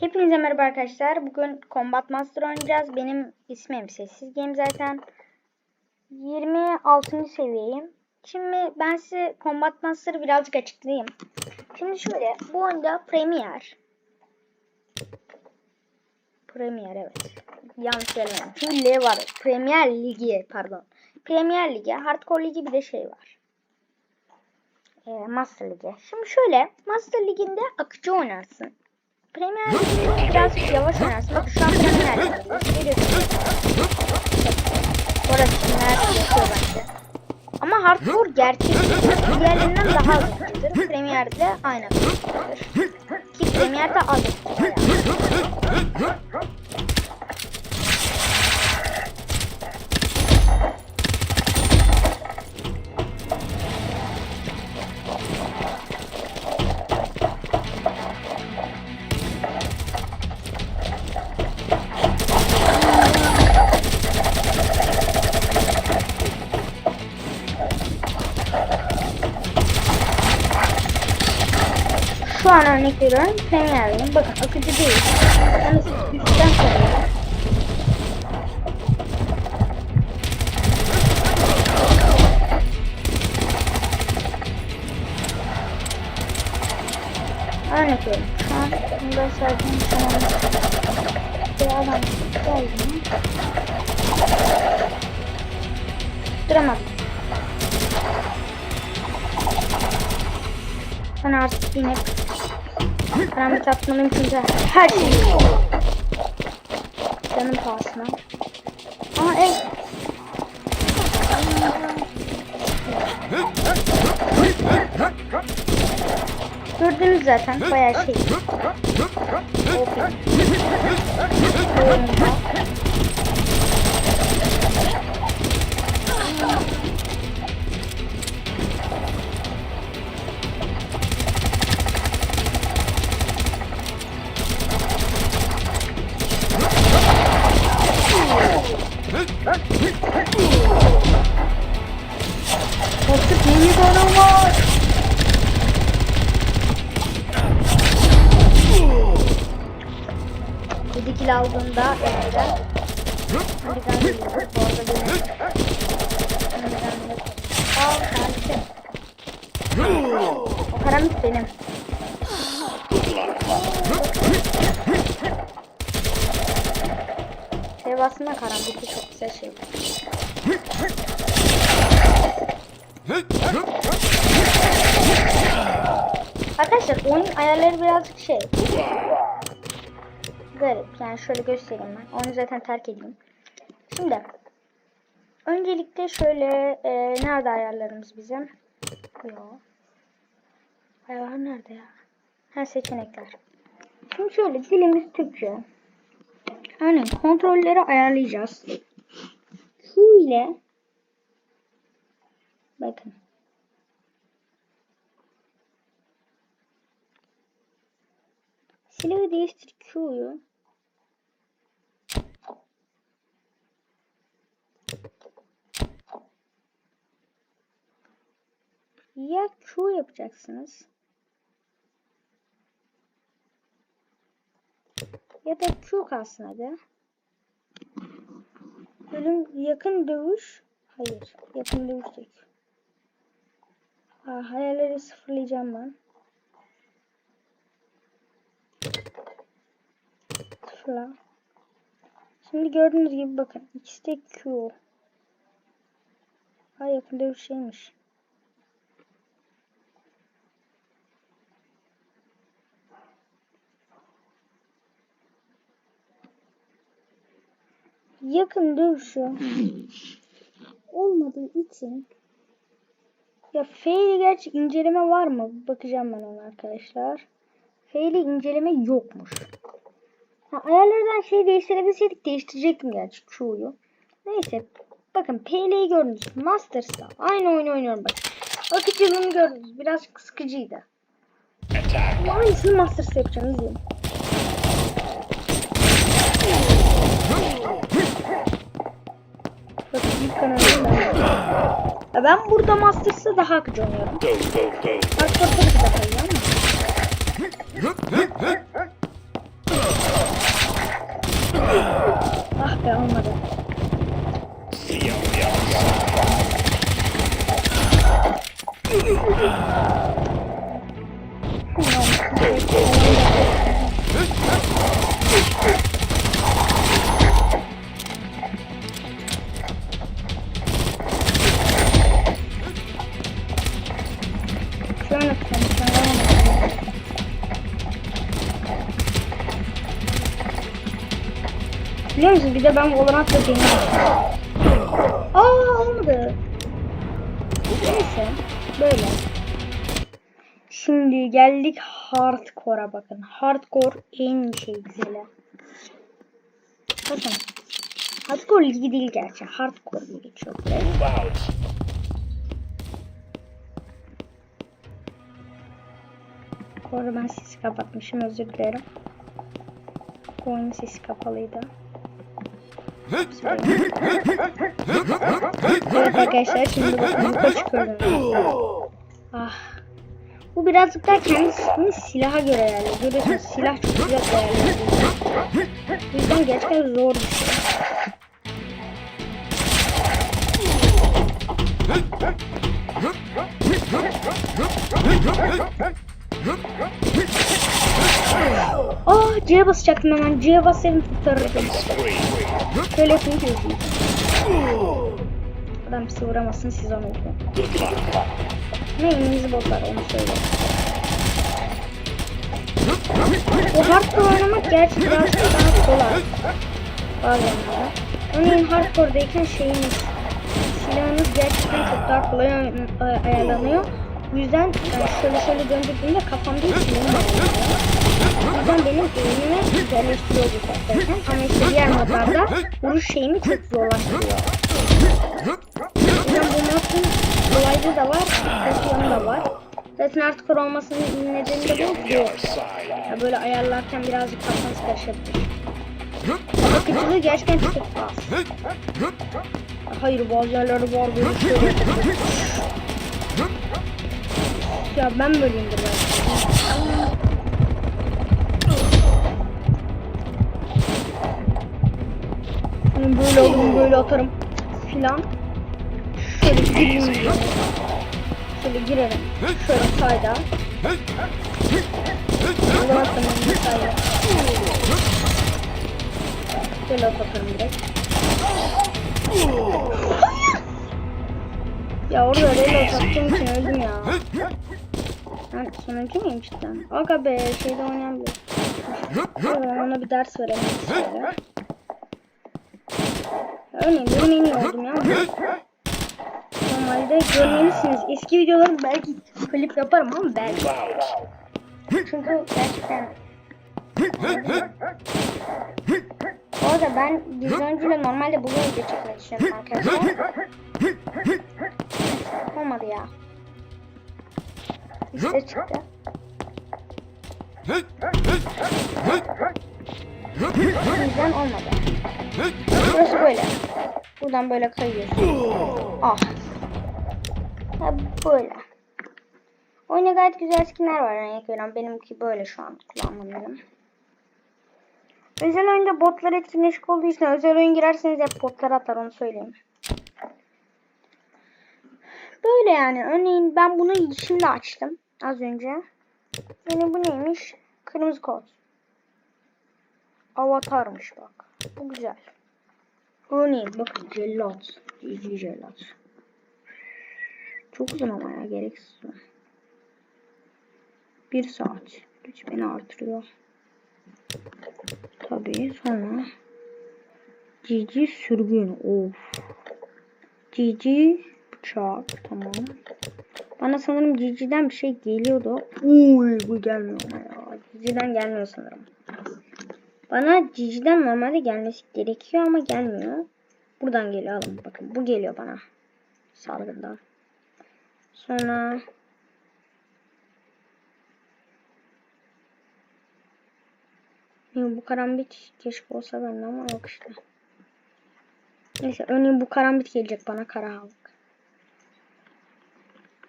Hepinize merhaba arkadaşlar. Bugün Combat Master oynayacağız. Benim ismim Sessiz Game zaten. 26. seviyeyim. Şimdi ben size Combat Master'ı birazcık açıklayayım. Şimdi şöyle bu oyunda Premier. Premier evet. Yanlış söylemedim. Çünkü L var. Premier Ligi pardon. Premier Ligi, Hardcore Ligi bir de şey var. Ee, Master Ligi. Şimdi şöyle Master Ligi'nde akıcı oynarsın. Premier birazcık yavaş oynarsın. Bak şu an Premier Lig'de. Orası kimler yapıyor bence. Ama Hardcore gerçek diğerlerinden daha az akıcıdır. Premier'de aynı. Ki Premier'de az yani. Şu an örnek veriyorum. Premier'deyim. Bakın akıcı değil. Yani üstten sarıyorum. Örnek veriyorum. Şu an bunda sardım. Tamam. Bir adam geldi. Duramadım. Ben artık yine karanlık atmalıyım çünkü her şey canım pahasına. Ama ev Gördünüz zaten bayağı şey. Open. Kill aldığında evden Haridan geliyor. Bu arada benim Haridan yok. Al kardeşim. O karamit benim. Sev aslında karambiti çok güzel şey. Arkadaşlar oyun ayarları birazcık şey. Garip. Yani şöyle göstereyim ben. Onu zaten terk edeyim. Şimdi. Öncelikle şöyle e, nerede ayarlarımız bizim? Yok. Ayarlar nerede ya? Ha seçenekler. Şimdi şöyle dilimiz Türkçe. Örneğin kontrolleri ayarlayacağız. Q ile bakın. Silahı değiştir Q'yu. Ya Q yapacaksınız. Ya da Q kalsın hadi. Ölüm yakın dövüş. Hayır. Yakın dövüş değil. Hayalleri sıfırlayacağım ben. Sıfırla. Şimdi gördüğünüz gibi bakın. İkisi de Q. Ay yakın dövüş şeymiş. yakın dövüşü olmadığı için ya F ile gerçi inceleme var mı? Bakacağım ben ona arkadaşlar. F ile inceleme yokmuş. Ha, ayarlardan şey değiştirebilseydik değiştirecektim gerçi Q'yu. Neyse. Bakın PL'yi gördünüz. Masters'ta. Aynı oyunu oynuyorum bak. Akıcılığını gördünüz. Biraz sıkıcıydı. Ama aynısını Masters'ta yapacağım. İzleyin. Bakın ilk kanalımda. Ya ben burada Masters'ta daha akıcı oynuyorum. Go, go. Hardcore tabii ki Biliyor musunuz? Bir de ben Valorant'ta deniyorum. Aa olmadı. Neyse. Böyle. Şimdi geldik hardcore'a bakın. Hardcore en şey güzeli. Bakın. Hardcore ligi değil gerçi. Hardcore diye geçiyor buraya. Bu arada ben sesi kapatmışım özür dilerim. Oyunun sesi kapalıydı. Evet arkadaşlar şimdi bakın yukarı çıkıyorum. Ah. Bu birazcık daha kendisini silaha göre ayarlıyor. Görüyorsunuz silah çok güzel ayarlıyor. Bu yüzden gerçekten zor bir şey. Aa C'ye basacaktım hemen. C'ye bassaydım kurtarırdım. Şöyle yapayım ki. Adam sizi vuramasın siz onu vurun. Ne elinizi botlar onu söyleyeyim. Bu hardcore oynamak birazcık daha kolay. Bazenleri. Örneğin hardcore'dayken şeyiniz silahınız gerçekten çok daha kolay ay- ay- ayarlanıyor. Bu yüzden yani şöyle şöyle döndürdüğümde kafamda hiç silahım yüzden benim eğimimi güzelleştiriyor seferden. Ama işte diğer modlarda vuruş şeyimi çok zorlaştırıyor. Yüzden bu modun kolaylığı da var, kötü yanı da var. Zaten hardcore olmasının nedeni de bu. Ya böyle ayarlarken birazcık kafanız karışabilir. Akıcılığı gerçekten çok az. Hayır bazı yerlerde var böyle şöyle. Ya ben böyleyimdir Hani böyle alırım böyle atarım filan. Şöyle gireyim diye. Şöyle girerim. Şöyle sayda. Buradan atarım bir sayda. Şöyle atarım direkt. Ya orada öyle atattığım için öldüm ya. Ben sonuncu muyum cidden? Aga be şeyde. Tamam ona bir ders verelim şöyle. Örneğin benim en iyi oldum ya. Normalde görmelisiniz. Eski videoları belki klip yaparım ama belki. Çünkü gerçekten Bu arada ben Vizyoncu'yla normalde bugün video çekmek istiyorum arkadaşlar. Olmadı ya. İşte çıktı. O yüzden olmadı. Burası böyle. Buradan böyle kayıyorsun. Ah. Ha, böyle. Oyuna gayet güzel skinler var örnek veriyorum. Benimki böyle şu an kullanmıyorum. Özel oyunda botlar etkinleşik olduğu için özel oyun girerseniz hep botlar atar onu söyleyeyim. Böyle yani. Örneğin ben bunu şimdi açtım. Az önce. Yani bu neymiş? Kırmızı kod. Avatarmış bak. Bu güzel. Örneğin bakın cellat. GG cellat. Çok uzun ama ya gereksiz. Bir saat. Güç beni artırıyor. Tabii sonra GG sürgün. Of. GG bıçak. Tamam. Bana sanırım GG'den bir şey geliyordu. Uy bu gelmiyor ama ya. GG'den gelmiyor sanırım. Bana GG'den normalde gelmesi gerekiyor ama gelmiyor. Buradan geliyor alın bakın. Bu geliyor bana. Salgından. Sonra bu karambit keşke olsa bende ama yok işte. Neyse örneğin bu karambit gelecek bana kara halk.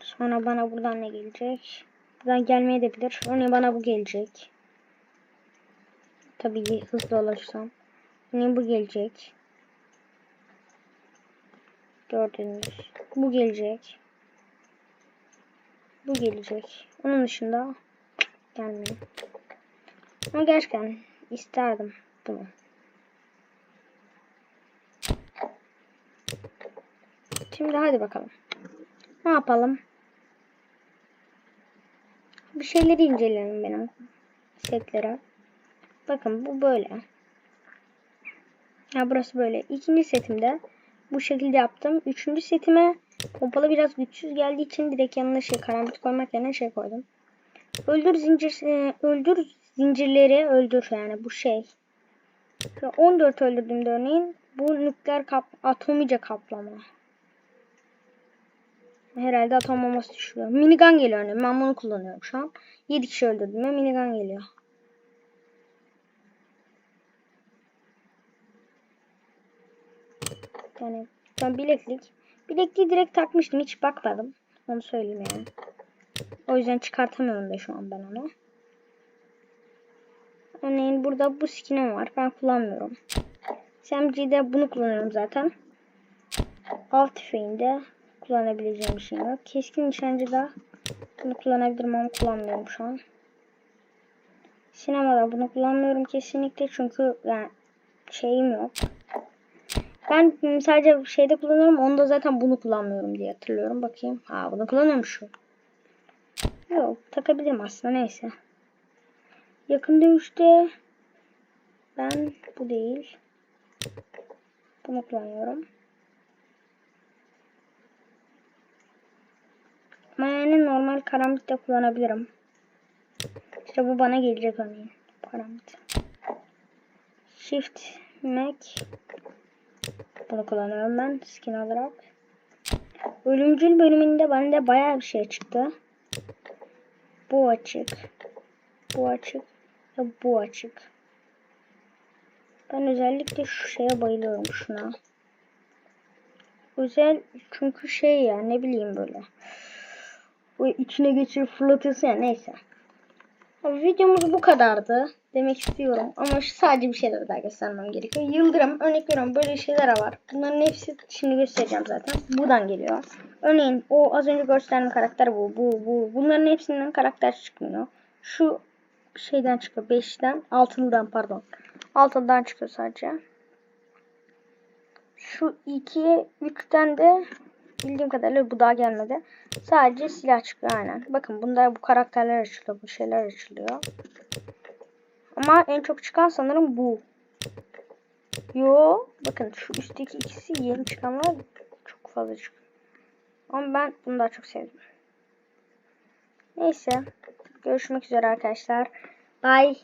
Sonra bana buradan ne gelecek? Buradan gelmeye de bilir. Örneğin bana bu gelecek. Tabii hızlı olursam. Örneğin bu gelecek. Gördüğünüz. Bu gelecek. Bu gelecek. Onun dışında gelmiyor. Ama gerçekten isterdim bunu. Şimdi hadi bakalım. Ne yapalım? Bir şeyleri inceleyelim benim setlere. Bakın bu böyle. Ya burası böyle. İkinci setimde bu şekilde yaptım. Üçüncü setime pompalı biraz güçsüz geldiği için direkt yanına şey karambit koymak yerine şey koydum. Öldür zincir e, öldür zincirleri öldür yani bu şey. Şu 14 öldürdüğümde örneğin bu nükleer kap atomice kaplama. Herhalde atom bombası düşüyor. Minigun geliyor örneğin. Ben bunu kullanıyorum şu an. 7 kişi öldürdüğümde minigun geliyor. Yani ben bileklik. Bilekliği direkt takmıştım. Hiç bakmadım. Onu söyleyeyim yani. O yüzden çıkartamıyorum da şu an ben onu. Örneğin burada bu skinim var. Ben kullanmıyorum. SMG'de bunu kullanıyorum zaten. Av tüfeğinde kullanabileceğim bir şey yok. Keskin nişancıda bunu kullanabilirim ama kullanmıyorum şu an. Sinemada bunu kullanmıyorum kesinlikle çünkü yani şeyim yok. Ben m, sadece şeyde kullanıyorum. Onda zaten bunu kullanmıyorum diye hatırlıyorum. Bakayım. Ha bunu kullanıyormuşum. Yok takabilirim aslında neyse. Yakın dövüşte ben bu değil. Bunu kullanıyorum. Ama normal karambit de kullanabilirim. İşte bu bana gelecek örneğin. Karambit. Shift Mac bunu kullanıyorum ben skin olarak. Ölümcül bölümünde bende bayağı bir şey çıktı. Bu açık. Bu açık. Ve bu açık. Ben özellikle şu şeye bayılıyorum şuna. Özel çünkü şey ya ne bileyim böyle. Bu içine geçirip fırlatıyorsun ya neyse. Videomuz bu kadardı demek istiyorum. Ama şu sadece bir şeyler daha göstermem gerekiyor. Yıldırım örnek veriyorum böyle şeyler var. Bunların hepsi şimdi göstereceğim zaten. Buradan geliyor. Örneğin o az önce gösterdiğim karakter bu. Bu bu. Bunların hepsinden karakter çıkmıyor. Şu şeyden çıkıyor. 5'ten. Altılıdan pardon. Altılıdan çıkıyor sadece. Şu 2 3'ten de bildiğim kadarıyla bu daha gelmedi. Sadece silah çıkıyor aynen. Bakın bunda bu karakterler açılıyor. Bu şeyler açılıyor. Ama en çok çıkan sanırım bu. Yo bakın şu üstteki ikisi yeni çıkanlar çok fazla çıkıyor. Ama ben bunu daha çok sevdim. Neyse. Görüşmek üzere arkadaşlar. Bye.